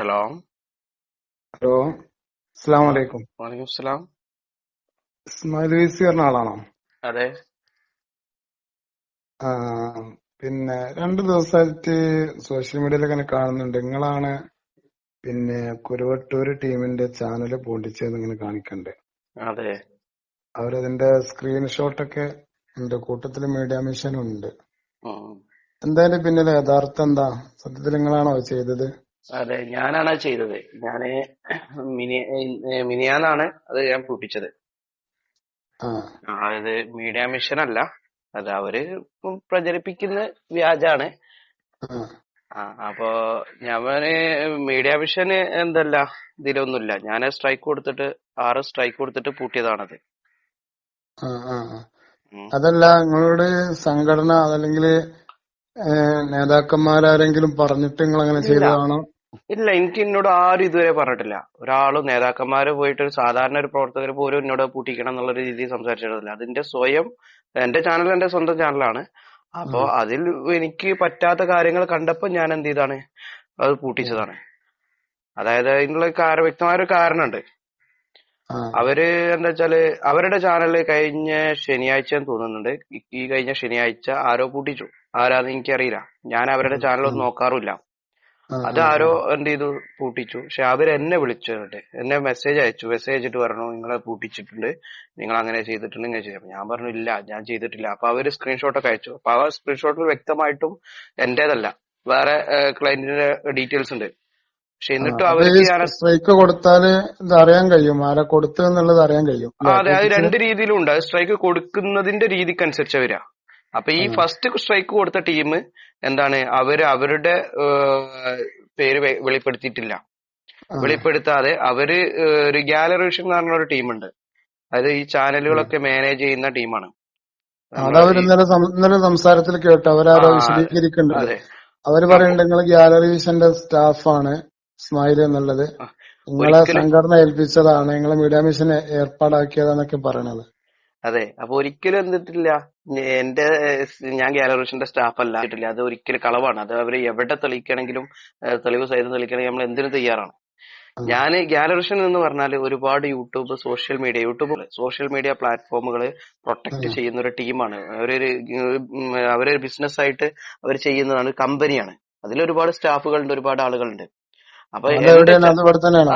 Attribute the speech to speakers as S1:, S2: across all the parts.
S1: Hello
S2: hello അസ്സാം വലൈക്കും
S1: വാലിക്കും സ്സലാം
S2: ഇസ്മായിൽ വീസി പറഞ്ഞ ആളാണോ?
S1: അതെ.
S2: പിന്നെ രണ്ടു ദിവസമായിട്ട് സോഷ്യൽ മീഡിയയിലൊക്കെ ഇങ്ങനെ കാണുന്നുണ്ട്. നിങ്ങളാണ് പിന്നെ കുരുവട്ടൂർ ടീമിന്റെ ചാനൽ പൊണ്ടിച്ചത് ഇങ്ങനെ കാണിക്കണ്ടേ.
S1: അതെ.
S2: അവരതിന്റെ സ്ക്രീൻഷോട്ടൊക്കെ എന്റെ കൂട്ടത്തിൽ മീഡിയ മിഷൻ ഉണ്ട്. എന്തായാലും പിന്നെ യഥാർത്ഥം എന്താ? സത്യത്തിൽ നിങ്ങളാണോ ചെയ്തത്?
S1: അതെ ഞാനാണ് അത് ചെയ്തത്. ഞാൻ മിനി മിനിയാന്നാണ് അത് ഞാൻ പൂട്ടിച്ചത്.
S2: ആ.
S1: അതായത് മീഡിയ മിഷൻ അല്ല അത് അവർ പ്രചരിപ്പിക്കുന്ന വ്യാജാണ്. അപ്പോ ഞാൻ മീഡിയ മിഷന് എന്തല്ല ഇതിലൊന്നുമില്ല ഞാൻ സ്ട്രൈക്ക് കൊടുത്തിട്ട് ആറ് സ്ട്രൈക്ക് കൊടുത്തിട്ട് പൂട്ടിയതാണത്.
S2: അതല്ല നിങ്ങളുടെ സംഘടന അതല്ലെങ്കിൽ നേതാക്കന്മാരാരെങ്കിലും പറഞ്ഞിട്ട് നിങ്ങൾ അങ്ങനെ ചെയ്തതാണോ?
S1: ഇല്ല എനിക്ക് എന്നോട് ആരും ഇതുവരെ പറഞ്ഞിട്ടില്ല. ഒരാളും നേതാക്കന്മാര് പോയിട്ട് ഒരു സാധാരണ ഒരു പ്രവർത്തകർ പോലും എന്നോട് പൂട്ടിക്കണം എന്നുള്ള രീതിയിൽ സംസാരിച്ചിട്ടില്ല അതിന്റെ സ്വയം എന്റെ ചാനൽ എന്റെ സ്വന്തം ചാനലാണ് അപ്പോ അതിൽ എനിക്ക് പറ്റാത്ത കാര്യങ്ങൾ കണ്ടപ്പോ ഞാൻ എന്ത് ചെയ്താണ്? അത് പൂട്ടിച്ചതാണ്. അതായത് അതിനുള്ള വ്യക്തമായ ഒരു കാരണമുണ്ട്. അവർ എന്താ വെച്ചാൽ അവരുടെ ചാനലിൽ കഴിഞ്ഞ ശനിയാഴ്ച തോന്നുന്നുണ്ട്. ഈ കഴിഞ്ഞ ശനിയാഴ്ച ആരോ പൂട്ടിച്ചു. ആരാന്ന് എനിക്കറിയില്ല. ഞാൻ അവരുടെ ചാനലൊന്നും നോക്കാറുമില്ല.
S2: നോക്കാറില്ല
S1: അത് ആരോ എന്ത് ചെയ്തു പൂട്ടിച്ചു. പക്ഷെ അവർ എന്നെ വിളിച്ചു എന്നിട്ട് എന്നെ മെസ്സേജ് അയച്ചു. മെസ്സേജ് അയച്ചിട്ട് പറഞ്ഞു നിങ്ങളെ പൂട്ടിച്ചിട്ടുണ്ട്. നിങ്ങൾ അങ്ങനെ ചെയ്തിട്ടുണ്ട് ഇങ്ങനെ ചെയ്തു. ഞാൻ പറഞ്ഞു ഇല്ല ഞാൻ ചെയ്തിട്ടില്ല. അപ്പൊ അവർ സ്ക്രീൻഷോട്ട് ഒക്കെ അയച്ചു. അപ്പൊ ആ സ്ക്രീൻഷോട്ടിൽ വ്യക്തമായിട്ടും എന്റേതല്ല. വേറെ ക്ലയന്റിന്റെ ഡീറ്റെയിൽസ് ഉണ്ട്. പക്ഷെ എന്നിട്ട് അവർക്ക്
S2: സ്ട്രൈക്ക് കൊടുത്താൽ ഇത് അറിയാൻ കഴിയും. ആരെ കൊടുത്തു എന്നുള്ളത് അറിയാൻ കഴിയും.
S1: അതെ അത് രണ്ട് രീതിയിലും ഉണ്ട് അത് സ്ട്രൈക്ക് കൊടുക്കുന്നതിന്റെ രീതിക്കനുസരിച്ച് വരാ. അപ്പൊ ഈ ഫസ്റ്റ് സ്ട്രൈക്ക് കൊടുത്ത ടീം എന്താണ്? അവർ അവരുടെ പേര് വെളിപ്പെടുത്തിയിട്ടില്ല. വെളിപ്പെടുത്താതെ അവർ ഒരു ഗാലറിഷൻ എന്ന് പറഞ്ഞ ഒരു ടീമുണ്ട്. അതായത് ഈ ചാനലുകളൊക്കെ മാനേജ് ചെയ്യുന്ന ടീമാണ്.
S2: ഇന്നലെ സംസാരത്തിൽ കേട്ടു. അവരാരോ വിശദീകരിക്കുന്നുണ്ട്.
S1: അവർ
S2: പറയുന്നുണ്ട് നിങ്ങൾ ഗാലറി വിഷന്റെ സ്റ്റാഫാണ് ഇസ്മായിൽ എന്നുള്ളത്. നിങ്ങളെ സംഘടന ഏൽപ്പിച്ചതാണ്. നിങ്ങളെ മീഡിയ മിഷനെ ഏർപ്പാടാക്കിയതാന്നൊക്കെ പറയണത്.
S1: അതെ അപ്പൊ ഒരിക്കലും എന്തിട്ടില്ല എന്റെ ഞാൻ ഗാലറിഷന്റെ സ്റ്റാഫ് അല്ല കിട്ടില്ല. അത് ഒരിക്കലും കളവാണ്. അത് അവർ എവിടെ തെളിയിക്കണമെങ്കിലും തെളിവ് സഹിതം തെളിയിക്കണമെങ്കിൽ നമ്മൾ എന്തിനു തയ്യാറാണ്. ഞാൻ ഗാലറിഷൻ എന്ന് പറഞ്ഞാൽ ഒരുപാട് YouTube social media YouTube social media പ്ലാറ്റ്ഫോമുകൾ പ്രൊട്ടക്ട് ചെയ്യുന്ന ഒരു ടീമാണ്. അവരൊരു അവരൊരു ബിസിനസ് ആയിട്ട് അവർ ചെയ്യുന്നതാണ് കമ്പനിയാണ്. അതിൽ ഒരുപാട് സ്റ്റാഫുകളുണ്ട് ഒരുപാട് ആളുകളുണ്ട്. അപ്പൊ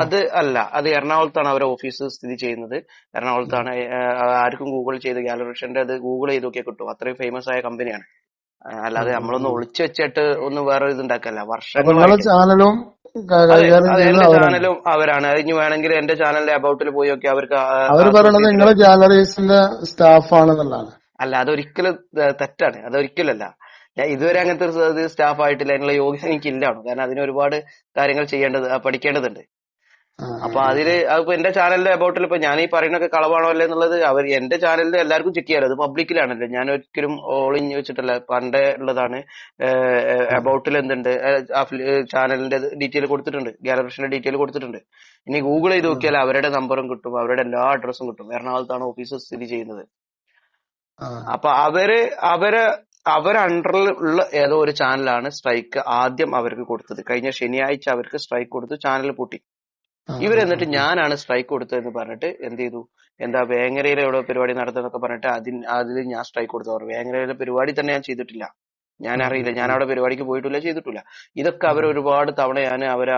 S2: അത്
S1: അല്ല അത് എറണാകുളത്താണ് അവരുടെ ഓഫീസ് സ്ഥിതി ചെയ്യുന്നത്. എറണാകുളത്താണ് ആർക്കും ഗൂഗിൾ ചെയ്ത് ഗാലറിഷന്റെ അത് ഗൂഗിൾ ചെയ്ത് നോക്കിയാൽ കിട്ടും. അത്രയും ഫേമസ് ആയ കമ്പനിയാണ്. അല്ലാതെ നമ്മളൊന്ന് ഒളിച്ചു വെച്ചിട്ട് ഒന്ന് വേറെ ഇത് ഉണ്ടാക്കല്ല.
S2: അപ്പൊ ചാനലും
S1: എന്റെ
S2: അവരാണ്
S1: ചാനലും അവരാണ്. ഇനി വേണമെങ്കിൽ എന്റെ ചാനലിന്റെ അബൌട്ടിൽ പോയി നോക്കി അവർക്ക് അവർ
S2: പറയുന്നത്
S1: സ്റ്റാഫ്
S2: നിങ്ങൾ ഗാലറീസിന്റെ സ്റ്റാഫാണെന്നുള്ളതാണ്.
S1: അല്ല അതൊരിക്കലും തെറ്റാണ്. അതൊരിക്കലല്ല. ഞാൻ ഇതുവരെ അങ്ങനത്തെ ഒരു സ്റ്റാഫ് ആയിട്ടില്ല അതിനുള്ള യോഗ്യത എനിക്കില്ല കാരണം അതിന് ഒരുപാട് കാര്യങ്ങൾ ചെയ്യേണ്ടത് പഠിക്കേണ്ടതുണ്ട്. അപ്പൊ അതിൽ അതിപ്പോ എന്റെ ചാനലിന്റെ അബൌട്ടിൽ ഇപ്പൊ ഞാൻ ഈ പറയുന്നൊക്കെ കളവാണോ അല്ലേ എന്നുള്ളത് അവർ എന്റെ ചാനലിൽ എല്ലാവർക്കും ചെക്ക് ചെയ്യാലോ അത് പബ്ലിക്കിലാണല്ലോ ഞാൻ ഒരിക്കലും ഓളിഞ്ഞ് വെച്ചിട്ടല്ല. പണ്ടേ ഉള്ളതാണ്. അബൌട്ടിൽ എന്തുണ്ട്? ചാനലിന്റെ ഡീറ്റെയിൽ കൊടുത്തിട്ടുണ്ട്. ഗാലറിഷന്റെ ഡീറ്റെയിൽ കൊടുത്തിട്ടുണ്ട്. ഇനി ഗൂഗിൾ ചെയ്ത് നോക്കിയാൽ അവരുടെ നമ്പറും കിട്ടും. അവരുടെ എല്ലാ അഡ്രസ്സും കിട്ടും. എറണാകുളത്താണ് ഓഫീസ് സ്ഥിതി ചെയ്യുന്നത്. അപ്പൊ അവർ അവർ അവരെ അണ്ടറിൽ ഉള്ള ഏതോ ഒരു ചാനലാണ് സ്ട്രൈക്ക് ആദ്യം അവർക്ക് കൊടുത്തത്. കഴിഞ്ഞ ശനിയാഴ്ച അവർക്ക് സ്ട്രൈക്ക് കൊടുത്തു ചാനൽ പൂട്ടി.
S2: ഇവർ എന്നിട്ട്
S1: ഇവരെന്നിട്ട് ഞാനാണ് സ്ട്രൈക്ക് കൊടുത്തതെന്ന് പറഞ്ഞിട്ട് എന്ത് ചെയ്തു? എന്താ വേങ്ങരയിലെ എവിടെ പരിപാടി നടത്തുന്നൊക്കെ പറഞ്ഞിട്ട് അതിന് അതിൽ ഞാൻ സ്ട്രൈക്ക് കൊടുത്തു. അവർ വേങ്ങരയിലെ പരിപാടി തന്നെ ഞാൻ ചെയ്തിട്ടില്ല. ഞാൻ അറിയില്ല ഞാൻ അവിടെ പരിപാടിക്ക് പോയിട്ടില്ല ചെയ്തിട്ടില്ല. ഇതൊക്കെ അവർ ഒരുപാട് തവണ ഞാൻ അവരെ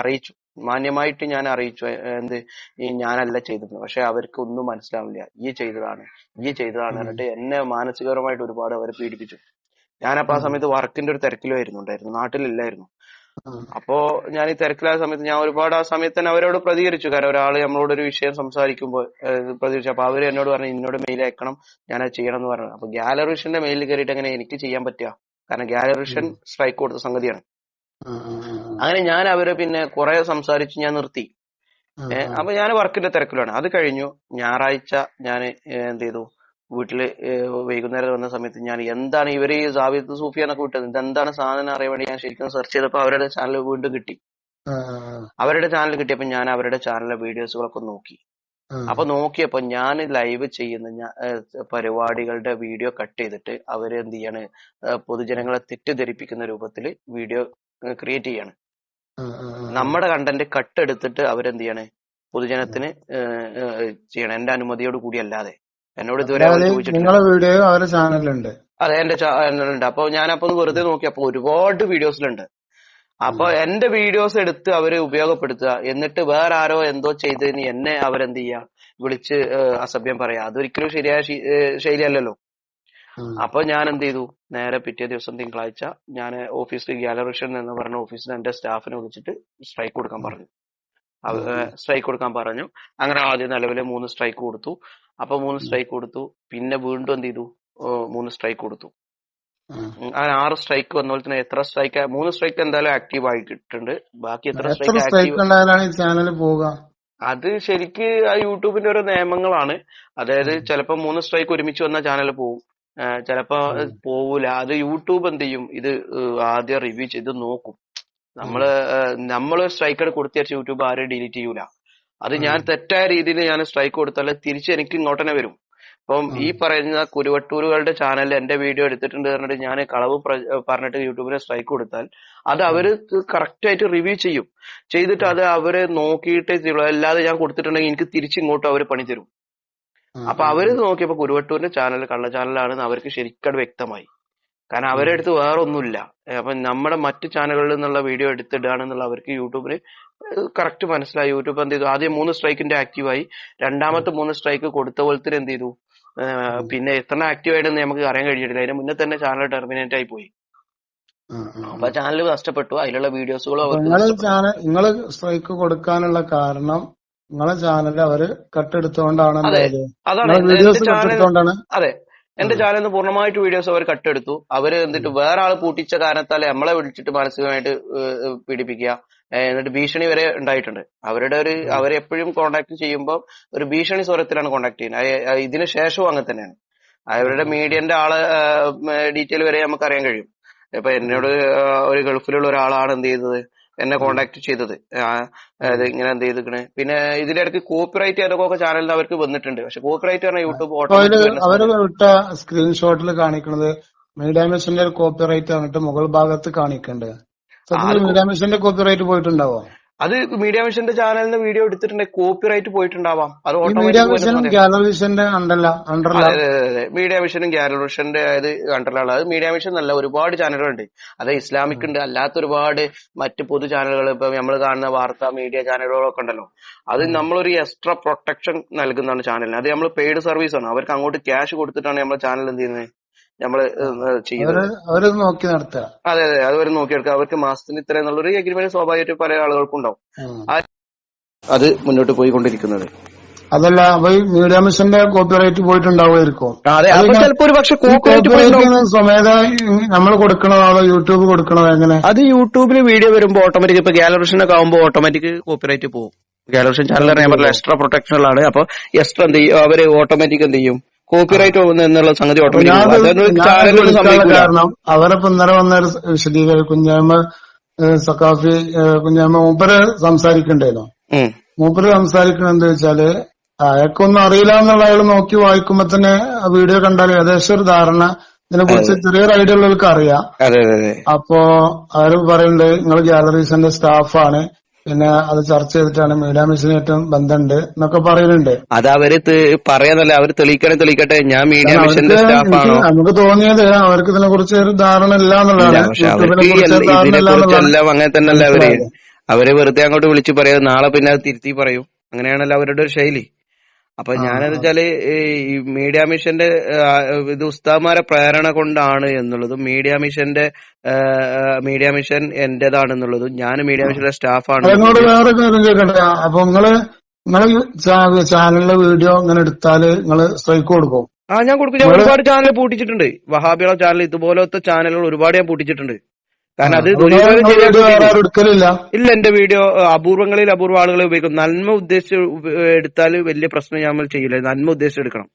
S1: അറിയിച്ചു. മാന്യമായിട്ട് ഞാൻ അറിയിച്ചു. എന്ത്? ഈ ഞാനല്ല ചെയ്തത് പക്ഷെ അവർക്ക് ഒന്നും മനസ്സിലാവില്ല ഈ ചെയ്തതാണ് ഈ ചെയ്തതാണ് എന്നിട്ട് എന്നെ മാനസികപരമായിട്ട് ഒരുപാട് അവരെ പീഡിപ്പിച്ചു. ഞാനപ്പോ ആ സമയത്ത് വർക്കിന്റെ ഒരു തിരക്കിലായിരുന്നു. ഉണ്ടായിരുന്നു. നാട്ടിലില്ലായിരുന്നു. അപ്പോ ഞാൻ ഈ തിരക്കിലായ സമയത്ത് ഞാൻ ഒരുപാട് ആ സമയത്ത് തന്നെ അവരോട് പ്രതികരിച്ചു. കാരണം ഒരാൾ നമ്മളോട് ഒരു വിഷയം സംസാരിക്കുമ്പോൾ പ്രതികരിച്ചു. അപ്പൊ അവർ എന്നോട് പറഞ്ഞു എന്നോട് മെയിൽ അയക്കണം. ഞാൻ അത് ചെയ്യണം എന്ന് പറഞ്ഞു. അപ്പൊ ഗാലറിഷന്റെ മെയിലിൽ കയറിയിട്ട് എങ്ങനെ എനിക്ക് ചെയ്യാൻ പറ്റുക? കാരണം ഗാലറിഷൻ സ്ട്രൈക്ക് കൊടുത്ത സംഗതിയാണ്. അങ്ങനെ ഞാൻ അവരെ പിന്നെ കുറെ സംസാരിച്ച് ഞാൻ നിർത്തി. അപ്പൊ ഞാൻ വർക്കിന്റെ തിരക്കിലാണ്. അത് കഴിഞ്ഞു. ഞായറാഴ്ച ഞാൻ എന്ത് ചെയ്തു? വീട്ടിൽ വൈകുന്നേരം വന്ന സമയത്ത് ഞാൻ എന്താണ് ഇവർ ഈ സാബിത്ത് സൂഫിയാനൊക്കെ വിട്ടത്? ഇതെന്താണ് സാധനം അറിയാൻ വേണ്ടി ഞാൻ ശരിക്കും സെർച്ച് ചെയ്തപ്പോ അവരുടെ ചാനൽ വീണ്ടും കിട്ടി. അവരുടെ ചാനൽ കിട്ടിയപ്പോ ഞാൻ അവരുടെ ചാനലിലെ വീഡിയോസുകളൊക്കെ നോക്കി. അപ്പൊ നോക്കിയപ്പോ ഞാൻ ലൈവ് ചെയ്യുന്ന പരിപാടികളുടെ വീഡിയോ കട്ട് ചെയ്തിട്ട് അവർ എന്ത് ചെയ്യാണ്? പൊതുജനങ്ങളെ തെറ്റിദ്ധരിപ്പിക്കുന്ന രൂപത്തിൽ വീഡിയോ ക്രിയേറ്റ് ചെയ്യാണ്. നമ്മുടെ കണ്ടന്റ് കട്ട് എടുത്തിട്ട് അവരെന്ത് ചെയ്യാണ് പൊതുജനത്തിന് ചെയ്യണം. എന്റെ അനുമതിയോട് കൂടി അല്ലാതെ. എന്നോട് ഇതുവരെ
S2: ചോദിച്ചിട്ടുണ്ട്
S1: അതെ എന്റെ ചാനലുണ്ട് അപ്പൊ ഞാനപ്പോ വെറുതെ നോക്കി. അപ്പൊ ഒരുപാട് വീഡിയോസിലുണ്ട്. അപ്പൊ എന്റെ വീഡിയോസ് എടുത്ത് അവരെ ഉപയോഗപ്പെടുത്തുക. എന്നിട്ട് വേറെ ആരോ എന്തോ ചെയ്തതിന് എന്നെ അവരെന്ത് ചെയ്യാ വിളിച്ച് അസഭ്യം പറയാ. അതൊരിക്കലും ശരിയായ ശൈലിയല്ലല്ലോ. അപ്പൊ ഞാൻ എന്ത് ചെയ്തു നേരെ പിറ്റേ ദിവസം തിങ്കളാഴ്ച ഞാൻ ഓഫീസിൽ ഗാലറിഷൻ എന്ന് പറഞ്ഞ ഓഫീസിൽ എന്റെ സ്റ്റാഫിനെ വിളിച്ചിട്ട് സ്ട്രൈക്ക് കൊടുക്കാൻ പറഞ്ഞു. സ്ട്രൈക്ക് കൊടുക്കാൻ പറഞ്ഞു. അങ്ങനെ ആദ്യം നിലവിലെ മൂന്ന് സ്ട്രൈക്ക് കൊടുത്തു. അപ്പൊ മൂന്ന് സ്ട്രൈക്ക് കൊടുത്തു. പിന്നെ വീണ്ടും എന്ത് ചെയ്തു മൂന്ന് സ്ട്രൈക്ക് കൊടുത്തു. അങ്ങനെ ആറ് സ്ട്രൈക്ക് വന്നപോലെ തന്നെ എത്ര സ്ട്രൈക്ക് മൂന്ന് സ്ട്രൈക്ക് എന്തായാലും ആക്റ്റീവ് ആയിട്ടുണ്ട് ബാക്കി എത്ര സ്ട്രൈക്ക് ആക്റ്റീവ് അത് ശരിക്ക് ആ യൂട്യൂബിന്റെ ഓരോ നിയമങ്ങളാണ്. അതായത് ചിലപ്പോ മൂന്ന് സ്ട്രൈക്ക് ഒരുമിച്ച് വന്ന ചാനൽ പോവും. ഏഹ് ചിലപ്പോ. പോവൂല. അത് യൂട്യൂബ് എന്ത് ചെയ്യും? ഇത് ആദ്യം റിവ്യൂ ചെയ്ത് നോക്കും. നമ്മൾ നമ്മൾ സ്ട്രൈക്ക് കൊടുത്തിയ യൂട്യൂബ് ആരും ഡിലീറ്റ് ചെയ്യൂല. അത് ഞാൻ തെറ്റായ രീതിയിൽ ഞാൻ സ്ട്രൈക്ക് കൊടുത്താൽ തിരിച്ച് എനിക്ക് ഇങ്ങോട്ട് തന്നെ വരും. അപ്പം ഈ പറയുന്ന കുരുവട്ടൂരുകളുടെ ചാനലിൽ എന്റെ വീഡിയോ എടുത്തിട്ടുണ്ട് പറഞ്ഞിട്ട് ഞാൻ കളവ് പറഞ്ഞിട്ട് യൂട്യൂബിന് സ്ട്രൈക്ക് കൊടുത്താൽ അത് അവർ കറക്റ്റ് ആയിട്ട് റിവ്യൂ ചെയ്യും. ചെയ്തിട്ട് അത് അവർ നോക്കിയിട്ട്. അല്ലാതെ ഞാൻ കൊടുത്തിട്ടുണ്ടെങ്കിൽ എനിക്ക് തിരിച്ച് ഇങ്ങോട്ട് അവർ പണി തരും. അപ്പൊ അവർ നോക്കിയപ്പോ കുരുവട്ടൂരിന്റെ ചാനൽ കള്ള ചാനലാണെന്ന് അവർക്ക് ശരിക്കും വ്യക്തമായി. കാരണം അവരുടെ അടുത്ത് വേറെ ഒന്നുമില്ല അപ്പൊ നമ്മുടെ മറ്റു ചാനലുകളിൽ നിന്നുള്ള വീഡിയോ എടുത്തിടുകയാണെന്നുള്ള അവർക്ക് യൂട്യൂബിന് കറക്റ്റ് മനസ്സിലായി. യൂട്യൂബ് എന്ത് ചെയ്തു? ആദ്യം മൂന്ന് സ്ട്രൈക്കിന്റെ ആക്റ്റീവായി. രണ്ടാമത്തെ മൂന്ന് സ്ട്രൈക്ക് കൊടുത്ത പോലത്തെ എന്ത് ചെയ്തു? പിന്നെ എത്ര ആക്റ്റീവ് ആയിട്ടെന്ന് നമുക്ക് അറിയാൻ കഴിഞ്ഞിട്ടില്ല അതിന് മുന്നേ തന്നെ ചാനൽ ടെർമിനേറ്റ് ആയി പോയി. അപ്പൊ ചാനൽ നഷ്ടപ്പെട്ടു. അതിലുള്ള വീഡിയോസുകളും
S2: നിങ്ങൾ സ്ട്രൈക്ക് കൊടുക്കാനുള്ള കാരണം നിങ്ങളെ ചാനൽ അവർ കട്ടെടുത്തോണ്ടാണ്
S1: അതാണ് ചാനൽ അതെ. എന്റെ ചാനലിൽ നിന്ന് പൂർണമായിട്ട് വീഡിയോസ് അവർ കട്ടെടുത്തു അവർ എന്നിട്ട് വേറെ ആൾ പൂട്ടിച്ച കാരണത്താൽ നമ്മളെ വിളിച്ചിട്ട് മാനസികമായിട്ട് പീഡിപ്പിക്കുക എന്നിട്ട് ഭീഷണി വരെ ഉണ്ടായിട്ടുണ്ട്. അവരുടെ ഒരു അവരെപ്പോഴും കോണ്ടാക്ട് ചെയ്യുമ്പോൾ ഒരു ഭീഷണി സ്വരത്തിലാണ് കോണ്ടാക്ട് ചെയ്യുന്നത്. ഇതിന് ശേഷവും അങ്ങനെ തന്നെയാണ്. അവരുടെ മീഡിയന്റെ ആൾ ഡീറ്റെയിൽ വരെ നമുക്ക് അറിയാൻ കഴിയും. ഇപ്പൊ എന്നോട് ഒരു ഗൾഫിലുള്ള ഒരാളാണ് എന്ത് ചെയ്തത്? എന്നെ കോണ്ടാക്ട് ചെയ്തത്. ഇങ്ങനെ എന്ത് ചെയ്തിക്കണേ. പിന്നെ ഇതിന്റെ ഇടയ്ക്ക് കോപ്പിറൈറ്റ് ഏതൊക്കെ ചാനലിൽ അവർക്ക് വന്നിട്ടുണ്ട്. പക്ഷെ കോപ്പിറൈറ്റ് പറഞ്ഞ യൂട്യൂബ്
S2: അവർ വിട്ട സ്ക്രീൻഷോട്ടിൽ കാണിക്കുന്നത് മീഡിയ മിഷന്റെ കോപ്പിറൈറ്റ് വന്നിട്ട് മുകൾ ഭാഗത്ത് കാണിക്കണ്ട്. കോപ്പിറൈറ്റ് പോയിട്ടുണ്ടാവോ?
S1: അത് മീഡിയ മിഷന്റെ ചാനലിന് വീഡിയോ എടുത്തിട്ടുണ്ടെങ്കിൽ കോപ്പിറൈറ്റ് പോയിട്ടുണ്ടാവാം. അത്
S2: മീഡിയ മിഷനും ഗാലറി മിഷന്റെ അണ്ടല്ല അണ്ടർല
S1: അതെ അതെ അതെ മീഡിയ മിഷനും ഗ്യാലറിഷന്റെ അത് അത് മീഡിയ മിഷൻ നല്ല ഒരുപാട് ചാനലുകളുണ്ട് അത് ഇസ്ലാമിക് ഉണ്ട്. അല്ലാത്ത ഒരുപാട് മറ്റ് പൊതു ചാനലുകൾ ഇപ്പൊ നമ്മൾ കാണുന്ന വാർത്താ മീഡിയ ചാനലുകളൊക്കെ ഉണ്ടല്ലോ. അത് നമ്മളൊരു എക്സ്ട്രാ പ്രൊട്ടക്ഷൻ നൽകുന്നതാണ് ചാനലിന് അത് നമ്മൾ പെയ്ഡ് സർവീസ് ആണ്. അവർക്ക് അങ്ങോട്ട് ക്യാഷ് കൊടുത്തിട്ടാണ് നമ്മൾ ചാനൽ എന്ത് ചെയ്യുന്നത്? നമ്മൾ ചെയ്യുന്നത്
S2: അവർ അവർ
S1: അതെ അതെ അത് നോക്കി നോക്കിയെടുക്കുക അവർക്ക് മാസത്തിന് ഇത്ര എന്നുള്ളൊരു എഗ്രിമെന്റ് സ്വാഭാവികമായിട്ട് പല ആളുകൾക്കും ഉണ്ടാവും. അത് മുന്നോട്ട് പോയിക്കൊണ്ടിരിക്കുന്നത്.
S2: അതല്ല മീഡിയ മിഷന്റെ കോപ്പിറൈറ്റ് പോയിട്ടുണ്ടാവുമായിരിക്കും.
S1: ഒരു
S2: സ്വമേധ നമ്മൾ കൊടുക്കണോ അതോ യൂട്യൂബ് കൊടുക്കണോ എങ്ങനെ?
S1: അത് യൂട്യൂബിൽ വീഡിയോ വരുമ്പോൾ ഓട്ടോമാറ്റിക് ഇപ്പൊ ഗാലറിഷൻ ഒക്കെ ആകുമ്പോൾ ഓട്ടോമാറ്റിക് കോപ്പിറൈറ്റ് പോകും ഗാലറിഷൻ ചാനൽ എക്സ്ട്രാ പ്രൊട്ടക്ഷൻ പ്രൊട്ടക്ഷനിലാണ് അപ്പൊ എക്സ്ട്രാ എന്ത് ചെയ്യും? അവർ ഓട്ടോമാറ്റിക് എന്ത് ചെയ്യും? കോപ്പിറൈറ്റ് പോകുന്നു എന്നുള്ള സംഗതി ഓട്ടോമാറ്റിക്
S2: കാരണം അവരപ്പോ ഇന്നലെ വന്ന ഒരു വിശദീകരണം കുഞ്ഞാമ്മ സഖാഫി സക്കാഫി ഏഹ്, കുഞ്ഞാമ്മ മൂപ്പര് സംസാരിക്കണ്ടായിരുന്നു
S1: ഉം.
S2: മൂപ്പര് സംസാരിക്കണ എന്താ വെച്ചാൽ അയാൾക്കൊന്നും അറിയില്ല എന്നുള്ള അയാൾ നോക്കി വായിക്കുമ്പോ തന്നെ ആ വീഡിയോ കണ്ടാൽ ഏകദേശം ഒരു ധാരണ. ഇതിനെ കുറിച്ച് ചെറിയൊരു ഐഡിയ ഉള്ളവർക്ക് അറിയാം അപ്പോ അവർ പറയുന്നുണ്ട് നിങ്ങൾ ഗാലറീസിന്റെ സ്റ്റാഫാണ്. പിന്നെ അത് ചർച്ച ചെയ്തിട്ടാണ് മീഡിയ മിഷനായിട്ടും ബന്ധമുണ്ട് എന്നൊക്കെ പറയുന്നുണ്ട്.
S1: അത് അവർ പറയാന്നല്ല അവർ തെളിയിക്കണേ തെളിയിക്കട്ടെ. ഞാൻ മീഡിയ മിഷന്റെ സ്റ്റാഫാണോ
S2: നമുക്ക് തോന്നിയത് അവർക്ക് ഇതിനെ കുറിച്ച് ഒരു ധാരണ ഇല്ല എന്നുള്ളതാണ്.
S1: അങ്ങനെ തന്നെയല്ല
S2: അവർ?
S1: അവർ വെറുതെ അങ്ങോട്ട് വിളിച്ചു പറയാം നാളെ പിന്നെ അത് തിരുത്തി പറയും. അങ്ങനെയാണല്ലോ അവരുടെ ഒരു ശൈലി. അപ്പൊ ഞാനെന്ന് വെച്ചാൽ ഈ മീഡിയ മിഷന്റെ ഇത് ഉസ്താദ്മാരെ പ്രേരണ കൊണ്ടാണ് എന്നുള്ളതും. മീഡിയ മിഷന്റെ മീഡിയ മിഷൻ എന്റേതാണെന്നുള്ളതും. ഞാൻ മീഡിയ മിഷന്റെ സ്റ്റാഫാണ്.
S2: അതിനോട് വേറെ കാര്യം ചോദിക്കട്ടെ? അപ്പൊ നിങ്ങൾ നിങ്ങൾ ചാനലിലെ വീഡിയോ ഇങ്ങനെ എടുത്താൽ നിങ്ങൾ സ്ട്രൈക്ക് കൊടുക്കും?
S1: ആ ഞാൻ കൊടുക്കും. ഞാൻ ഒരുപാട് ചാനൽ പൂട്ടിച്ചിട്ടുണ്ട്. വഹാബിയുടെ ചാനൽ ഇതുപോലത്തെ ചാനലുകൾ ഒരുപാട് ഞാൻ പൂട്ടിച്ചിട്ടുണ്ട്. കാരണം അത് ഇല്ല. എന്റെ വീഡിയോ അപൂർവങ്ങളിൽ അപൂർവ ആളുകളെ ഉപയോഗിക്കും. നന്മ ഉദ്ദേശിച്ച് എടുത്താൽ വലിയ പ്രശ്നം നമ്മൾ ചെയ്യില്ല. നന്മ ഉദ്ദേശിച്ച് എടുക്കണം.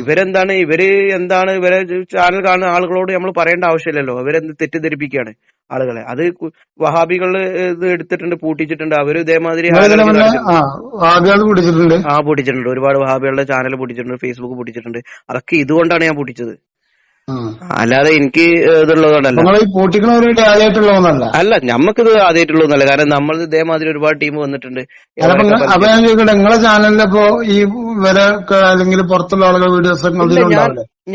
S1: ഇവരെന്താണ് ഇവർ എന്താണ് ഇവരെ ചാനൽ കാണുന്ന ആളുകളോട് നമ്മൾ പറയേണ്ട ആവശ്യമില്ലല്ലോ. ഇവരെന്ത് തെറ്റിദ്ധരിപ്പിക്കുകയാണ് ആളുകളെ. അത് വഹാബികൾ ഇത് എടുത്തിട്ടുണ്ട് പൂട്ടിച്ചിട്ടുണ്ട്. അവർ ഇതേമാതിരി
S2: ആ
S1: പൂട്ടിച്ചിട്ടുണ്ട്. ഒരുപാട് വഹാബികളുടെ ചാനൽ പൂട്ടിച്ചിട്ടുണ്ട് ഫേസ്ബുക്ക് പൂട്ടിച്ചിട്ടുണ്ട്. അതൊക്കെ ഇതുകൊണ്ടാണ് ഞാൻ പൂട്ടിച്ചത്. അല്ലാതെ എനിക്ക് ഇതുള്ളതുകൊണ്ടല്ല
S2: ആദ്യമായിട്ടുള്ളതൊന്നല്ല
S1: അല്ല ഞമ്മക്കിത് ആദ്യമായിട്ടുള്ളതൊന്നല്ല കാരണം നമ്മൾ ഇതേമാതിരി ഒരുപാട് ടീം വന്നിട്ടുണ്ട്.
S2: അപ്പൊ ഞാൻ ചോദിക്കട്ടെ നിങ്ങളെ ചാനലിലിപ്പോ ഈ ഇവരൊക്കെ അല്ലെങ്കിൽ പുറത്തുള്ള ആളുകൾ വീഡിയോസ്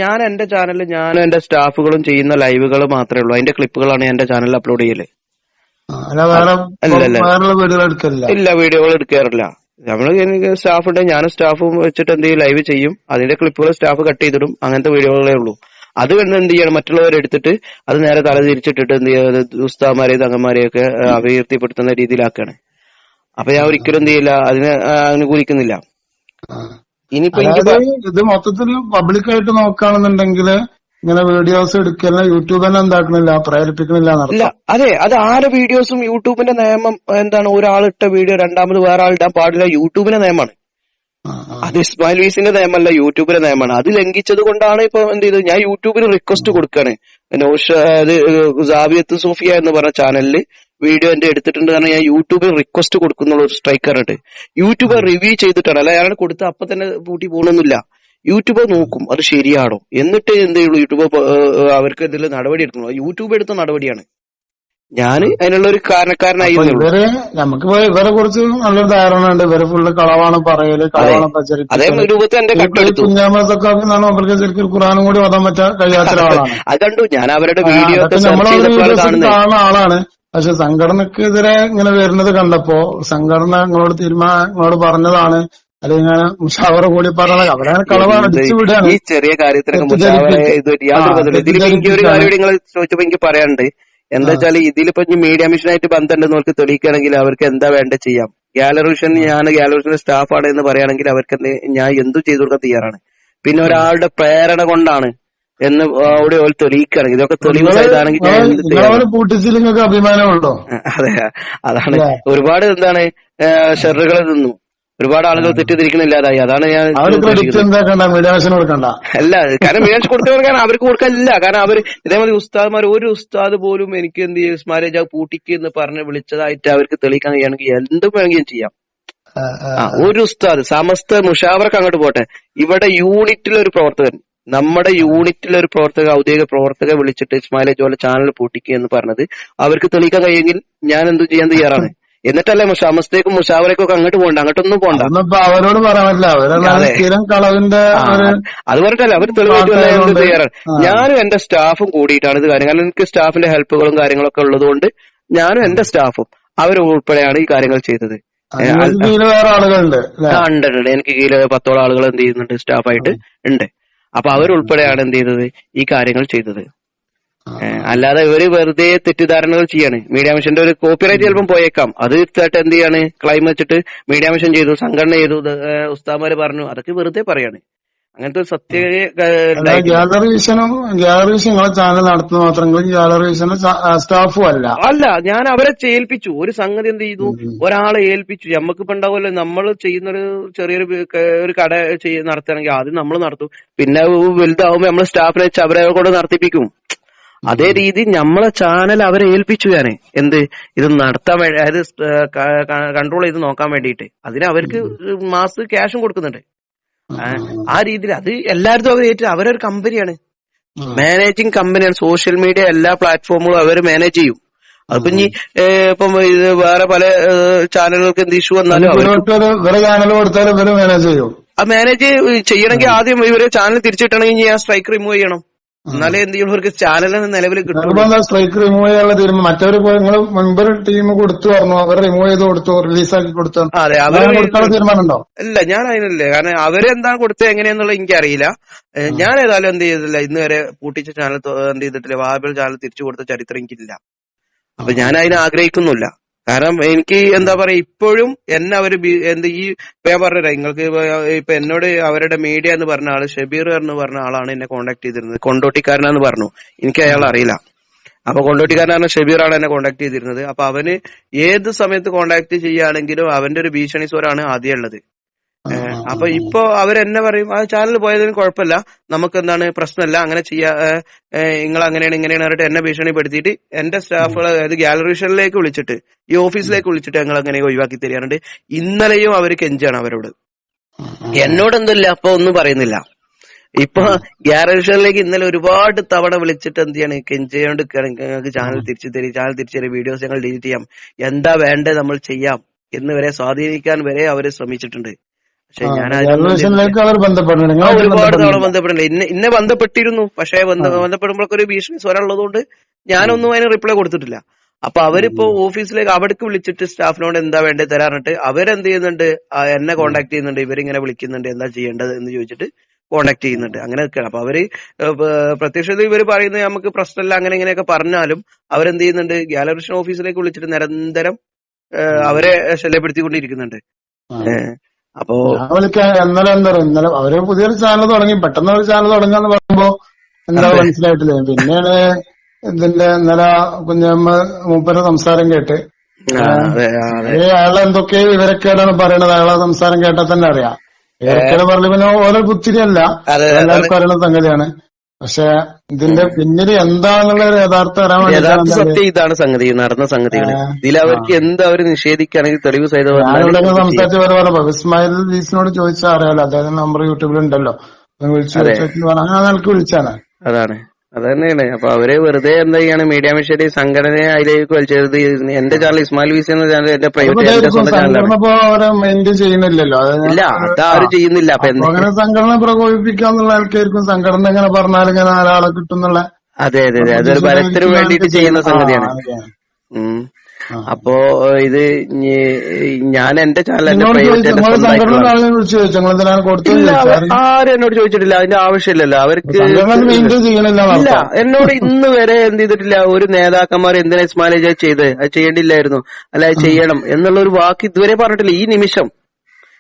S1: ഞാൻ എന്റെ ചാനലിൽ ഞാനും എന്റെ സ്റ്റാഫുകളും ചെയ്യുന്ന ലൈവുകൾ മാത്രമേ ഉള്ളൂ. അതിന്റെ ക്ലിപ്പുകളാണ് എന്റെ ചാനലിൽ അപ്ലോഡ്
S2: ചെയ്യൽ.
S1: ഇല്ല വീഡിയോകൾ എടുക്കാറില്ല. നമ്മൾ എനിക്ക് സ്റ്റാഫ് ഉണ്ട് ഞാനും സ്റ്റാഫും വെച്ചിട്ട് എന്തെങ്കിലും ലൈവ് ചെയ്യും. അതിന്റെ ക്ലിപ്പുകൾ സ്റ്റാഫ് കട്ട് ചെയ്തിടും. അങ്ങനത്തെ വീഡിയോകളേ ഉള്ളൂ. അത് വന്ന് എന്ത് ചെയ്യണം? മറ്റുള്ളവർ എടുത്തിട്ട് അത് നേരെ തല തിരിച്ചിട്ടിട്ട് എന്ത് ചെയ്യുക ഉസ്താമാരെയും തങ്ങന്മാരെയൊക്കെ അപകീർത്തിപ്പെടുത്തുന്ന രീതിയിലാക്കാണ്. അപ്പൊ ഞാൻ ഒരിക്കലും എന്ത് ചെയ്യില്ല. അതിനെ അനുകൂലിക്കുന്നില്ല. ഇനിയിപ്പോ
S2: ഇത് മൊത്തത്തിൽ പബ്ലിക്കായിട്ട് നോക്കുകയാണെന്നുണ്ടെങ്കിൽ ഇങ്ങനെ വീഡിയോസ് എടുക്കല യൂട്യൂബ് തന്നെ എന്താക്കണില്ല പ്രേരിപ്പിക്കണില്ല
S1: അതെ അത് ആരെ വീഡിയോസും യൂട്യൂബിന്റെ നിയമം എന്താണ്? ഒരാളിട്ട വീഡിയോ രണ്ടാമത് വേറെ ആളിടാൻ പാടില്ല യൂട്യൂബിന്റെ നിയമമാണ്. അത് ഇസ്മായിൽ വീസിന്റെ നിയമമല്ല യൂട്യൂബിന്റെ നിയമമാണ്. അത് ലംഘിച്ചത് കൊണ്ടാണ് ഇപ്പൊ എന്ത് ചെയ്തത്? ഞാൻ യൂട്യൂബിന് റിക്വസ്റ്റ് കൊടുക്കാണ്. നൗഷ അത് സാബിയത്ത് സൂഫിയ എന്ന് പറഞ്ഞ ചാനലിൽ വീഡിയോ എന്റെ എടുത്തിട്ടുണ്ട്. കാരണം ഞാൻ യൂട്യൂബിൽ റിക്വസ്റ്റ് കൊടുക്കുന്ന ഒരു സ്ട്രൈക്കർ ഉണ്ട്. യൂട്യൂബ് റിവ്യൂ ചെയ്തിട്ടാണ്. അല്ല അയാൾ കൊടുത്ത് അപ്പൊ തന്നെ പൂട്ടി പോകണമെന്നില്ല യൂട്യൂബ് നോക്കും അത് ശരിയാണോ? എന്നിട്ട് എന്ത് ചെയ്യുള്ളൂ? യൂട്യൂബ് അവർക്ക് ഇതിൽ നടപടി എടുക്കണം യൂട്യൂബ് എടുത്ത നടപടിയാണ്. ഞാൻ അതിനുള്ള ഒരു കാരണക്കാരനായി
S2: ഇവരെ നമുക്ക് ഇവരെ കുറിച്ച് നല്ല ധാരണ ഉണ്ട്. ഇവർ ഫുള്ള് കളവാണ് പറയൽ കളവാണ്
S1: അതേ രൂപത്തിൽ എന്റെ കട്ടെടുത്തു
S2: കുഞ്ഞാമത്തൊക്കെ അവർക്ക് ശരിക്കും ഖുറാനും കൂടി ഓതാൻ പറ്റാൻ കഴിയാത്ത ഒരാളാണ്.
S1: അത് കണ്ടു. ഞാൻ അവരുടെ വീഡിയോ
S2: കാണുന്ന ആളാണ്. പക്ഷെ സംഘടനക്കെതിരെ ഇങ്ങനെ വരുന്നത് കണ്ടപ്പോ സംഘടന നിങ്ങളോട് തീരുമാനം നിങ്ങളോട് പറഞ്ഞതാണ്. അല്ലെങ്കിൽ മുഷാവറ കൂടി പറഞ്ഞത്. അവരങ്ങനെ കളവാണ്
S1: ഇത്
S2: വിടുകയാണ്.
S1: ഈ ചെറിയ കാര്യത്തിനൊക്കെ. മുഷാവറ ഇത് യാതൊരു ഇതിലിപ്പോ എനിക്ക് ഒരു കാര്യം നിങ്ങൾ ചോദിച്ചപ്പോ എനിക്ക് പറയാനുണ്ട്. എന്താ വെച്ചാൽ ഇതിലിപ്പോ ഇനി മീഡിയ മിഷനായിട്ട് ബന്ധമുണ്ടെന്ന് അവർക്ക് തെളിയിക്കുകയാണെങ്കിൽ അവർക്ക് എന്താ വേണ്ട ചെയ്യാം. ഗാലറി മിഷൻ ഞാൻ ഗാലറി വിഷന്റെ സ്റ്റാഫാണ് എന്ന് പറയുകയാണെങ്കിൽ അവർക്ക് ഞാൻ എന്തും ചെയ്തു കൊടുക്കാൻ തയ്യാറാണ്. പിന്നെ ഒരാളുടെ പ്രേരണ കൊണ്ടാണ് എന്ന് അവിടെ അവർ തെളിയിക്കുകയാണെങ്കിൽ ഇതൊക്കെ
S2: തെളിവായതാണെങ്കിൽ അഭിമാനമുണ്ടോ?
S1: അതെ അതാണ്. ഒരുപാട് എന്താണ് ഷെറുകൾ നിന്നു ഒരുപാട് ആളുകൾ തെറ്റിദ്ധരിക്കുന്നില്ലാതായി. അതാണ് ഞാൻ അല്ല കാരണം മേടിച്ച് കൊടുത്തവർ കാരണം അവർക്ക് കൊടുക്കാനില്ല കാരണം അവർ ഇതേമാതിരി ഉസ്താദ്മാർ ഒരു ഉസ്താദ് പോലും എനിക്ക് എന്ത് ചെയ്യും? സ്മാരേജ് പൂട്ടിക്ക് എന്ന് പറഞ്ഞ് വിളിച്ചതായിട്ട് അവർക്ക് തെളിയിക്കാൻ കഴിയുകയാണെങ്കിൽ എന്തും വേണമെങ്കിലും ചെയ്യാം. ഒരു ഉസ്താദ് സമസ്ത മുഷാവർക്ക് അങ്ങോട്ട് പോട്ടെ. ഇവിടെ യൂണിറ്റിലെ ഒരു പ്രവർത്തകൻ നമ്മുടെ യൂണിറ്റിലെ ഒരു പ്രവർത്തക ഔദ്യോഗിക പ്രവർത്തക വിളിച്ചിട്ട് ഇസ്മായിലെ ജോല ചാനൽ പൂട്ടിക്കുക എന്ന് പറഞ്ഞത് അവർക്ക് തെളിയിക്കാൻ കഴിയുമെങ്കിൽ ഞാൻ എന്തു ചെയ്യാൻ തയ്യാറാണ്? എന്നിട്ടല്ലേ മുഷാമസ്തേക്കും മുഷാവറേക്കും ഒക്കെ അങ്ങോട്ട് പോകണ്ട അങ്ങോട്ടൊന്നും പോകണ്ട.
S2: അവരോട്
S1: അതെ. പറഞ്ഞിട്ടല്ല അവർ തെളിവായിട്ട് തയ്യാറാണ്. ഞാനും എന്റെ സ്റ്റാഫും കൂടിയിട്ടാണ് ഇത് കാര്യം. കാരണം എനിക്ക് സ്റ്റാഫിന്റെ ഹെൽപ്പുകളും കാര്യങ്ങളൊക്കെ ഉള്ളതുകൊണ്ട് ഞാനും എന്റെ സ്റ്റാഫും അവർ ഉൾപ്പെടെയാണ് ഈ കാര്യങ്ങൾ ചെയ്തത്. ഉണ്ട് ഉണ്ട് എനിക്ക് കീഴിൽ പത്തോളം ആളുകൾ എന്ത് ചെയ്യുന്നുണ്ട് സ്റ്റാഫായിട്ട് ഉണ്ട്. അപ്പൊ അവരുൾപ്പെടെയാണ് എന്ത് ചെയ്തത് ഈ കാര്യങ്ങൾ ചെയ്തത്. അല്ലാതെ ഇവർ വെറുതെ തെറ്റിദ്ധാരണകൾ ചെയ്യാണ്. മീഡിയ മിഷന്റെ ഒരു കോപ്പിറൈറ്റ് ചിലപ്പം പോയേക്കാം. അത് തീർച്ചയായിട്ടും എന്ത് ചെയ്യാണ്? ക്ലൈം വെച്ചിട്ട് മീഡിയ മിഷൻ ചെയ്തു സംഘടന ചെയ്തു ഉസ്താമാര് പറഞ്ഞു. അതൊക്കെ വെറുതെ പറയാണ്. അങ്ങനത്തെ ഒരു സത്യ
S2: വിഷനും വിഷൻ നിങ്ങളെ ചാനൽ നടത്തുന്ന മാത്രമെങ്കിലും സ്റ്റാഫും അല്ല.
S1: അല്ല ഞാൻ അവരെ ഏൽപ്പിച്ചു ഒരു സംഗതി എന്ത് ചെയ്തു. ഒരാളെ ഏൽപ്പിച്ചു. നമുക്കിപ്പോ ഉണ്ടാവുമല്ലോ. നമ്മൾ ചെയ്യുന്നൊരു ചെറിയൊരു ഒരു കട നടത്തുകയാണെങ്കിൽ ആദ്യം നമ്മൾ നടത്തും. പിന്നെ വലുതാവുമ്പോ നമ്മൾ സ്റ്റാഫിനെ വെച്ച് അവരെ കൊണ്ട് നടത്തിപ്പിക്കും. അതേ രീതി നമ്മളെ ചാനൽ അവരെ ഏൽപ്പിച്ചു ഞാൻ. എന്ത്? ഇത് നടത്താൻ വേണ്ടി അതായത് കൺട്രോൾ ചെയ്ത് നോക്കാൻ വേണ്ടിയിട്ട്. അതിന് അവർക്ക് മാസ് ക്യാഷും കൊടുക്കുന്നുണ്ട്. ആ, രീതിയിൽ അത് എല്ലായിടത്തും അവർ ഏറ്റവും അവരൊരു കമ്പനിയാണ് മാനേജിങ് കമ്പനിയാണ് സോഷ്യൽ മീഡിയ എല്ലാ പ്ലാറ്റ്ഫോമുകളും അവർ മാനേജ് ചെയ്യും. അപ്പൊ ഇനി ഇപ്പം ഇത് വേറെ പല ചാനലുകൾക്ക് എന്ത് ഇഷ്യൂ വന്നാലും
S2: മാനേജ് ചെയ്യും.
S1: ആ മാനേജ് ചെയ്യണമെങ്കിൽ ആദ്യം ഇവരെ ചാനൽ തിരിച്ചിട്ടണമെങ്കിൽ ഞാൻ സ്ട്രൈക്ക് റിമൂവ് ചെയ്യണം. എന്നാലേ എന്ത് ചെയ്യും? ഇവർക്ക് ചാനലിന് നിലവിൽ
S2: കിട്ടും സ്ട്രൈക്ക് റിമൂവ് ചെയ്യാനുള്ള തീരുമാനം? മറ്റവര് നിങ്ങൾ മുൻപ് ടീം കൊടുത്തു പറഞ്ഞു. അവരെ റിമൂവ് ചെയ്ത് കൊടുത്തു റിലീസാക്കി കൊടുത്തു.
S1: അതെ.
S2: തീരുമാനമുണ്ടോ അവർ തീരുമാനമുണ്ടോ?
S1: ഇല്ല ഞാൻ അതിനല്ലേ. കാരണം അവരെന്താണ് കൊടുത്തത് എങ്ങനെയാന്നുള്ളത് എനിക്കറിയില്ല. ഞാൻ ഏതായാലും എന്ത് ചെയ്തില്ല ഇന്ന് വരെ പൂട്ടിച്ച ചാനൽ എന്ത് ചെയ്തിട്ടില്ല. വാബിൾ ചാനൽ തിരിച്ചു കൊടുത്ത ചരിത്രം എനിക്കില്ല. അപ്പൊ ഞാൻ അതിനെ ആഗ്രഹിക്കുന്നില്ല കാരണം എനിക്ക് എന്താ പറയാ ഇപ്പോഴും എന്നെ അവർ എന്ത് ഈ ഞാൻ പറഞ്ഞുതരാം നിങ്ങൾക്ക് ഇപ്പൊ എന്നോട് അവരുടെ മീഡിയ എന്ന് പറഞ്ഞ ആൾ ഷബീർ എന്ന് പറഞ്ഞ ആളാണ് എന്നെ കോണ്ടാക്ട് ചെയ്തിരുന്നത്. കൊണ്ടോട്ടിക്കാരനാന്ന് പറഞ്ഞു. എനിക്ക് അയാൾ അറിയില്ല. അപ്പൊ കൊണ്ടോട്ടിക്കാരനാണ് ആണ് എന്നെ കോണ്ടാക്ട് ചെയ്തിരുന്നത്. അപ്പൊ അവന് ഏത് സമയത്ത് കോണ്ടാക്ട് ചെയ്യുകയാണെങ്കിലും അവന്റെ ഒരു ഭീഷണി സ്വരാണ് ആദ്യം ഉള്ളത് ഏഹ് അപ്പൊ ഇപ്പൊ അവരെന്നെ പറയും ആ ചാനൽ പോയതിന് കുഴപ്പമില്ല. നമുക്ക് എന്താണ് പ്രശ്നമില്ല. അങ്ങനെ ചെയ്യാ നിങ്ങൾ അങ്ങനെയാണ് ഇങ്ങനെയാണ് പറഞ്ഞിട്ട് എന്നെ ഭീഷണിപ്പെടുത്തിയിട്ട് എന്റെ സ്റ്റാഫുകളെ അതായത് ഗാലറി വിഷനിലേക്ക് വിളിച്ചിട്ട് ഈ ഓഫീസിലേക്ക് വിളിച്ചിട്ട് ഞങ്ങൾ അങ്ങനെ ഒഴിവാക്കി തരാറുണ്ട് ഇന്നലെയും അവർ കെഞ്ചാണ് അവരോട്. എന്നോട് എന്തില്ല അപ്പൊ ഒന്നും പറയുന്നില്ല. ഇപ്പൊ ഗ്യാരേഷനിലേക്ക് ഇന്നലെ ഒരുപാട് തവണ വിളിച്ചിട്ട് എന്ത് ചെയ്യാണ്? കെഞ്ചയോണ്ട് ഞങ്ങൾക്ക് ചാനൽ തിരിച്ചു തരും ചാനൽ തിരിച്ചു തരും വീഡിയോസ് ഞങ്ങൾ ഡിലീറ്റ് ചെയ്യാം. എന്താ വേണ്ടത് നമ്മൾ ചെയ്യാം. എന്ന് വരെ സ്വാധീനിക്കാൻ വരെ അവർ ശ്രമിച്ചിട്ടുണ്ട്. പക്ഷെ ഞാൻ ഒരുപാട് തവണ
S2: ബന്ധപ്പെടുന്നില്ല
S1: ഇന്നെ ഇന്നെ ബന്ധപ്പെട്ടിരുന്നു. പക്ഷെ ബന്ധപ്പെടുമ്പോഴൊക്കെ ഒരു ഭീഷണി സ്വരം ഉള്ളതുകൊണ്ട് ഞാനൊന്നും അതിന് റിപ്ലൈ കൊടുത്തിട്ടില്ല. അപ്പൊ അവരിപ്പോ ഓഫീസിലേക്ക് അവിടേക്ക് വിളിച്ചിട്ട് സ്റ്റാഫിനോട് എന്താ വേണ്ടത് തരാറിട്ട് അവരെന്ത് ചെയ്യുന്നുണ്ട്? എന്നെ കോണ്ടാക്ട് ചെയ്യുന്നുണ്ട്. ഇവരിങ്ങനെ വിളിക്കുന്നുണ്ട്. എന്താ ചെയ്യേണ്ടത് എന്ന് ചോദിച്ചിട്ട് കോണ്ടാക്ട് ചെയ്യുന്നുണ്ട്. അങ്ങനെ നിൽക്കുകയാണ്. അപ്പൊ അവർ ഇവർ പ്രത്യക്ഷത്തിൽ ഇവർ പറയുന്നത് നമുക്ക് പ്രശ്നമില്ല. അങ്ങനെ ഇങ്ങനെയൊക്കെ പറഞ്ഞാലും അവരെന്ത് ചെയ്യുന്നുണ്ട്? ഗ്യാലറിഷൻ ഓഫീസിലേക്ക് വിളിച്ചിട്ട് നിരന്തരം അവരെ ശല്യപ്പെടുത്തിക്കൊണ്ടിരിക്കുന്നുണ്ട്. അപ്പോ
S2: വിളിക്കാൻ ഇന്നലെ എന്താ പറയുക ഇന്നലെ അവർ പുതിയൊരു ചാനൽ തുടങ്ങി പെട്ടെന്ന് ഒരു ചാനൽ തുടങ്ങാന്ന് പറയുമ്പോ എന്താ മനസ്സിലായിട്ടില്ലേ? പിന്നെയാണ് ഇതിന്റെ ഇന്നലെ കുഞ്ഞമ്മ മൂപ്പര സംസാരം കേട്ട്. അയാളെ എന്തൊക്കെ വിവരക്കേടാണ് പറയണത്. അയാളെ സംസാരം കേട്ടാൽ തന്നെ അറിയാം. വിവരക്കേട് പറഞ്ഞു പിന്നെ ഓരോ
S1: അതെ,
S2: എല്ലാവർക്കും അറിയണ സംഗതിയാണ്. പക്ഷെ ഇതിന്റെ പിന്നിൽ എന്താണെന്നുള്ള ഒരു യഥാർത്ഥം
S1: യഥാർത്ഥ സത്യം ഇതാണ് സംഗതി നടന്ന സംഗതികൾ ഇതിൽ അവർക്ക് എന്ത് അവർ നിഷേധിക്കുകയാണെങ്കിൽ തെളിവ് സഹിതം.
S2: സംസാരിച്ച പോലെ പറഞ്ഞപ്പോ ഇസ്മായിൽ ലീസിനോട് ചോദിച്ചാൽ അറിയാലോ അദ്ദേഹത്തിന്റെ നമ്പർ യൂട്യൂബിലുണ്ടല്ലോ. വിളിച്ചു പറഞ്ഞു അങ്ങനെ നിനക്ക് വിളിച്ചാണ്.
S1: അതാണ്. അത് തന്നെയാണ് അപ്പൊ അവർ വെറുതെ എന്താ ചെയ്യാണ്? മീഡിയ മിഷയുടെ സംഘടനയെ അതിലേക്ക് വലിച്ചത് എന്റെ ചാനൽ ഇസ്മായിൽ വിസി എന്ന ചാനൽ എന്റെ പ്രൈവറ്റ് എന്റെ സ്വന്തം ചാനലാണ്
S2: ചെയ്യുന്നില്ലല്ലോ? അത്
S1: ആരും ചെയ്യുന്നില്ല. അപ്പൊ
S2: അങ്ങനെ സംഘടന പ്രകോപിപ്പിക്കാന്നുള്ള ആൾക്കാർക്കും സംഘടന എങ്ങനെ പറഞ്ഞാൽ ഇങ്ങനെ ആളെ കിട്ടുന്നുള്ള
S1: അതെ അതെ അതെ. അതൊരു ബലത്തിന് വേണ്ടിയിട്ട് ചെയ്യുന്ന സംഗതിയാണ്. ഉം. അപ്പൊ ഇത് ഞാൻ എന്റെ ചാനൽ ആരും എന്നോട് ചോദിച്ചിട്ടില്ല അതിന്റെ ആവശ്യമില്ലല്ലോ. അവർക്ക് ഇല്ല. എന്നോട് ഇന്ന് വരെ എന്ത് ചെയ്തിട്ടില്ല ഒരു നേതാക്കന്മാർ എന്തിനാ ഇസ്മാലി ചെയ്ത് അത് ചെയ്യേണ്ടില്ലായിരുന്നു. അല്ല അത് ചെയ്യണം എന്നുള്ള ഒരു വാക്ക് ഇതുവരെ പറഞ്ഞിട്ടില്ല ഈ നിമിഷം.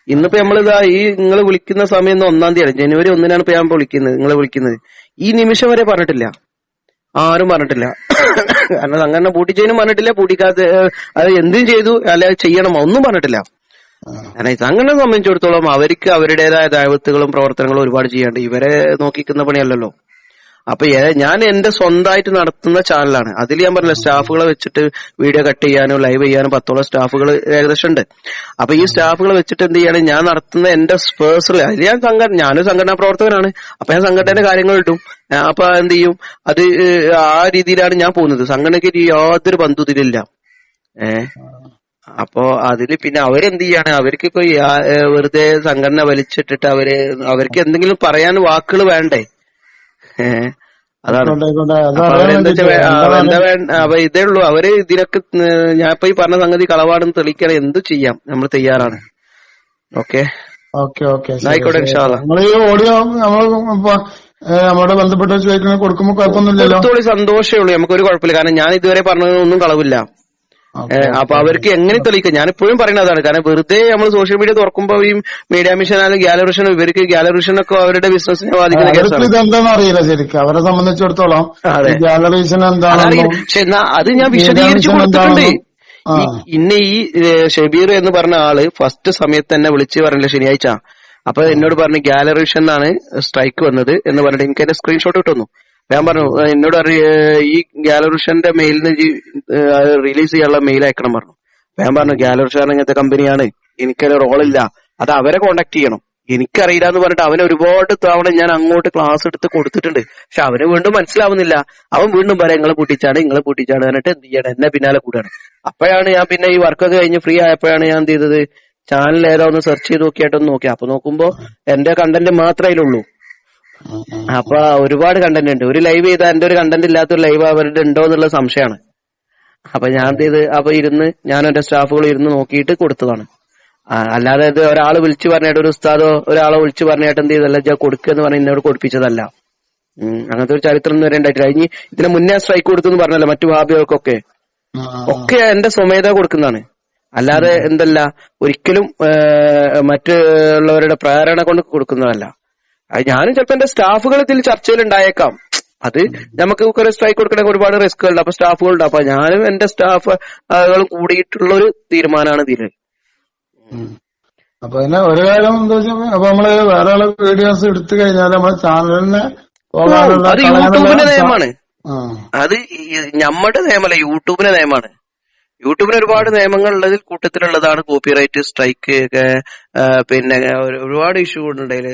S1: ഇന്നിപ്പോ നമ്മളിതാ ഈ നിങ്ങൾ വിളിക്കുന്ന സമയം ഒന്നാം തീയതി ജനുവരി ഒന്നിനാണ് ഇപ്പൊ ഞാൻ വിളിക്കുന്നത് നിങ്ങളെ വിളിക്കുന്നത്. ഈ നിമിഷം വരെ പറഞ്ഞിട്ടില്ല. ആരും പറഞ്ഞിട്ടില്ല. കാരണം സംഘടന പൂട്ടിച്ചതിനും പറഞ്ഞിട്ടില്ല പൂട്ടിക്കാത്ത അത് എന്തും ചെയ്തു അല്ല ചെയ്യണം ഒന്നും പറഞ്ഞിട്ടില്ല. കാരണം സംഘടന സംബന്ധിച്ചിടത്തോളം അവർക്ക് അവരുടേതായ ദൈവത്തുകളും പ്രവർത്തനങ്ങളും ഒരുപാട് ചെയ്യാണ്ട് ഇവരെ നോക്കിക്കുന്ന പണിയല്ലല്ലോ. അപ്പൊ ഞാൻ എന്റെ സ്വന്തമായിട്ട് നടത്തുന്ന ചാനലാണ്. അതിൽ ഞാൻ പറഞ്ഞില്ല സ്റ്റാഫുകളെ വെച്ചിട്ട് വീഡിയോ കട്ട് ചെയ്യാനോ ലൈവ് ചെയ്യാനോ പത്തോളം സ്റ്റാഫുകൾ ഏകദേശം ഉണ്ട് അപ്പൊ ഈ സ്റ്റാഫുകളെ വെച്ചിട്ട് എന്ത് ചെയ്യാണ് ഞാൻ നടത്തുന്ന എന്റെ പേഴ്സണൽ അതിൽ ഞാൻ സംഘടന ഞാനും സംഘടനാ പ്രവർത്തകനാണ്. അപ്പൊ ഞാൻ സംഘടനയുടെ കാര്യങ്ങൾ ഇട്ടും ആ, അപ്പൊ എന്ത് ചെയ്യും അത് ആ രീതിയിലാണ് ഞാൻ പോകുന്നത്. സംഘടനയ്ക്ക് യാതൊരു ബന്ധുതിലില്ല ഏഹ് അപ്പോ അതിൽ പിന്നെ അവരെന്ത് ചെയ്യാണ് അവർക്ക് ഇപ്പൊ വെറുതെ സംഘടന വലിച്ചിട്ടിട്ട് അവർ അവർക്ക് എന്തെങ്കിലും പറയാൻ വാക്കുകൾ വേണ്ടേ? ഏഹ് അതാണ്. അപ്പൊ ഇതേ ഉള്ളൂ. അവർ ഇതിനൊക്കെ ഞാൻ ഇപ്പൊ ഈ പറഞ്ഞ സംഗതി കളവാണെന്ന് തെളിക്കണം എന്ത് ചെയ്യാം? നമ്മൾ തയ്യാറാണ്. ഓക്കെ?
S2: Okay okay. ശരി,
S1: ആയിക്കോട്ടെ,
S2: ഓഡിയോ നമ്മൾ നമ്മളോട് ബന്ധപ്പെട്ട് ചോദിക്കുന്നത് കൊടുക്കുമ്പോ കുഴപ്പമൊന്നുമില്ലല്ലോ.
S1: സന്തോഷമേ ഉള്ളൂ. നമുക്കൊരു കുഴപ്പമില്ല. കാരണം ഞാൻ ഇതുവരെ പറഞ്ഞതൊന്നും കളവില്ല. അപ്പൊ അവർക്ക് എങ്ങനെ തെളിയിക്കാം ഞാൻ ഇപ്പോഴും പറയുന്നതാണ് കാരണം വെറുതെ നമ്മൾ സോഷ്യൽ മീഡിയ തുറക്കുമ്പോ ഈ മീഡിയ മിഷൻ അല്ലെങ്കിൽ ഗാലറിഷനും ഇവർക്ക് ഗാലറിഷനൊക്കെ അവരുടെ ബിസിനസിനെ ബാധിക്കുന്ന കേസാണ്.
S2: അറിയില്ല ശരിക്കും. അവരെ സംബന്ധിച്ചിടത്തോളം. ഗാലറീഷൻ
S1: പക്ഷെ എന്നാ അത് ഞാൻ വിശദീകരിച്ചു കൊടുത്തിട്ടുണ്ട്. ഇന്ന ഈ- ഷബീർ എന്ന് പറഞ്ഞ ആൾ ഫസ്റ്റ് സമയത്ത് തന്നെ വിളിച്ച് പറഞ്ഞില്ല ശനിയാഴ്ച. അപ്പൊ എന്നോട് പറഞ്ഞു ഗാലറിഷൻ എന്നാണ് സ്ട്രൈക്ക് വന്നത് എന്ന് പറഞ്ഞിട്ട് എനിക്ക് അതിന്റെ സ്ക്രീൻഷോട്ട് കിട്ടുന്നു ഞാൻ പറഞ്ഞു എന്നോട് ഈ ഗാലറിഷന്റെ മെയിലിന് റിലീസ് ചെയ്യാനുള്ള മെയിൽ അയക്കണം പറഞ്ഞു. ഞാൻ പറഞ്ഞു ഗാലറിഷൻ ഇങ്ങനത്തെ കമ്പനിയാണ് എനിക്കൊരു റോളില്ല. അത് അവരെ കോണ്ടാക്ട് ചെയ്യണം. എനിക്കറിയില്ല എന്ന് പറഞ്ഞിട്ട് അവന് ഒരുപാട് തവണ ഞാൻ അങ്ങോട്ട് ക്ലാസ് എടുത്ത് കൊടുത്തിട്ടുണ്ട്. പക്ഷെ അവന് വീണ്ടും മനസ്സിലാവുന്നില്ല. അവൻ വീണ്ടും പറയാം നിങ്ങളെ പൂട്ടിച്ചാണ് നിങ്ങളെ പൂട്ടിച്ചാണ് എന്നിട്ട് എന്ത് ചെയ്യണം? എന്നെ പിന്നാലെ കൂടാണ്. അപ്പോഴാണ് ഞാൻ പിന്നെ ഈ വർക്കൊക്കെ കഴിഞ്ഞ് ഫ്രീ ആയപ്പോഴാണ് ഞാൻ എന്ത് ചെയ്തത്? ചാനൽ ഏതാ ഒന്ന് സെർച്ച് ചെയ്ത് നോക്കിയായിട്ടൊന്ന് നോക്കി. അപ്പൊ നോക്കുമ്പോ എന്റെ കണ്ടന്റ് മാത്രമേ അതിലുള്ളൂ. അപ്പൊ ഒരുപാട് കണ്ടന്റ് ഉണ്ട്. ഒരു ലൈവ് ചെയ്താൽ എന്റെ ഒരു കണ്ടന്റ് ഇല്ലാത്ത ഒരു ലൈവ് അവരുടെ ഉണ്ടോ എന്നുള്ള സംശയമാണ്. അപ്പൊ ഞാൻ എന്ത് ചെയ്ത് അപ്പൊ ഇരുന്ന് ഞാൻ എന്റെ സ്റ്റാഫുകൾ ഇരുന്ന് നോക്കിയിട്ട് കൊടുത്തതാണ്. അല്ലാതെ ഇത് ഒരാൾ വിളിച്ചു പറഞ്ഞിട്ട് ഒരു ഉസ്താദോ ഒരാളെ വിളിച്ചു പറഞ്ഞിട്ട് എന്ത് ചെയ്തല്ല ഞാൻ കൊടുക്കുക എന്ന് പറഞ്ഞ് എന്നോട് കൊടുപ്പിച്ചതല്ല. അങ്ങനത്തെ ഒരു ചരിത്രം ഒന്നും വരെ ഉണ്ടായിട്ടില്ല. ഇനി ഇതിന് മുന്നേ സ്ട്രൈക്ക് കൊടുത്തു എന്ന് പറഞ്ഞല്ലോ മറ്റു ഭാബികൾക്കൊക്കെ. ഒക്കെ എന്റെ സ്വമേധ കൊടുക്കുന്നതാണ്. അല്ലാതെ എന്തല്ല ഒരിക്കലും മറ്റുള്ളവരുടെ പ്രേരണ കൊണ്ട് കൊടുക്കുന്നതല്ല. ഞാനും ചിലപ്പോ എന്റെ സ്റ്റാഫുകൾ ഇതിൽ ചർച്ചയിൽ ഉണ്ടായേക്കാം അത് നമുക്ക് കുറെ സ്ട്രൈക്ക് കൊടുക്കണമെങ്കിൽ ഒരുപാട് റിസ്കുകളുണ്ട് അപ്പൊ സ്റ്റാഫുകളുണ്ട്. അപ്പൊ ഞാനും എന്റെ സ്റ്റാഫ് കൂടിയിട്ടുള്ള ഒരു തീരുമാനമാണ്
S2: ഇതിൽ. അപ്പൊ പിന്നെ ഒരു കാര്യം എന്താ വെച്ചാൽ അപ്പൊ നമ്മൾ വേറെ ആളെ വീഡിയോസ് എടുത്തു കഴിഞ്ഞാൽ നമ്മുടെ ചാനലിനെ
S1: അത് യൂട്യൂബിന്റെ നിയമമാണ്. അത് നമ്മുടെ നിയമമല്ല യൂട്യൂബിന്റെ നിയമമാണ്. യൂട്യൂബിന് ഒരുപാട് നിയമങ്ങൾ ഉള്ളതിൽ കൂട്ടത്തിലുള്ളതാണ് കോപ്പിറൈറ്റ് സ്ട്രൈക്ക് ഒക്കെ പിന്നെ ഒരുപാട് ഇഷ്യൂ ഉണ്ട്
S2: അതിൽ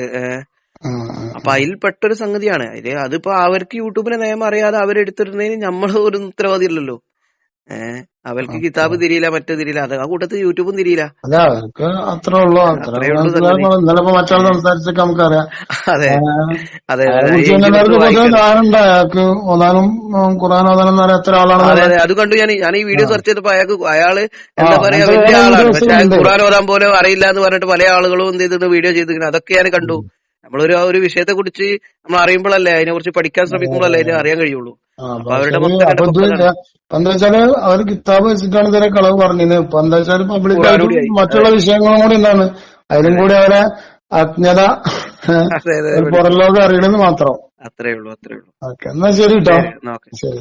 S1: അപ്പൊ അതിൽ പെട്ടൊരു സംഗതിയാണ്. അതിൽ അതിപ്പോ അവർക്ക് യൂട്യൂബിലെ നിയമം അറിയാതെ അവരെടുത്തിരുന്നതിന് നമ്മൾ ഒരു ഉത്തരവാദി ഇല്ലല്ലോ. ഏഹ് അവർക്ക് കിതാബ് തിരിയില്ല മറ്റേ തിരിയില്ല. അത് ആ കൂട്ടത്തിൽ യൂട്യൂബും തിരിയില്ല.
S2: അല്ല അവർക്ക് അത്രേ ഉള്ളൂ ഇന്നലെ മറ്റാൾ സംസാരിച്ചൊക്കെ നമുക്കറിയാം.
S1: അതെ. അതെ അതെ.
S2: അയാൾക്ക് ഓതാനും ഖുർആൻ ഓതാനും
S1: അതെ
S2: ആളാണെന്ന്
S1: അതെ അത്. കണ്ടു ഞാൻ ഞാൻ ഈ വീഡിയോ സെർച്ച് ചെയ്തപ്പോ അയാൾക്ക്
S2: അയാൾ
S1: എന്താ പറയാ വലിയ ആളാണ്. പക്ഷെ ഖുർആൻ ഓതാൻ പോലും അറിയില്ല എന്ന് പറഞ്ഞിട്ട് പല ആളുകളും എന്ത് ചെയ്തിട്ട് വീഡിയോ ചെയ്തിരിക്കുന്നത്. അതൊക്കെ ഞാൻ കണ്ടു. നമ്മളൊരു ആ ഒരു വിഷയത്തെ കുറിച്ച് നമ്മൾ അറിയുമ്പോഴല്ലേ അതിനെ കുറിച്ച് പഠിക്കാൻ ശ്രമിക്കുമ്പോഴല്ലേ അതിനെ അറിയാൻ കഴിയുള്ളൂ.
S2: അവർ കിതാബ് വെച്ചിട്ടാണ് ഇതിനെ കളവ് പറഞ്ഞത് ഇപ്പൊ പബ്ലിക് ആയിട്ട് മറ്റുള്ള വിഷയങ്ങളും കൂടി എന്താണ് അതിലും കൂടി അവരെ അജ്ഞത പുറം ലോകം അറിയണമെന്ന് മാത്രം.
S1: അത്രേ ഉള്ളൂ അത്രേ ഉള്ളൂ.
S2: ഓക്കെ എന്നാ ശരി കേട്ടോ
S1: ശരി,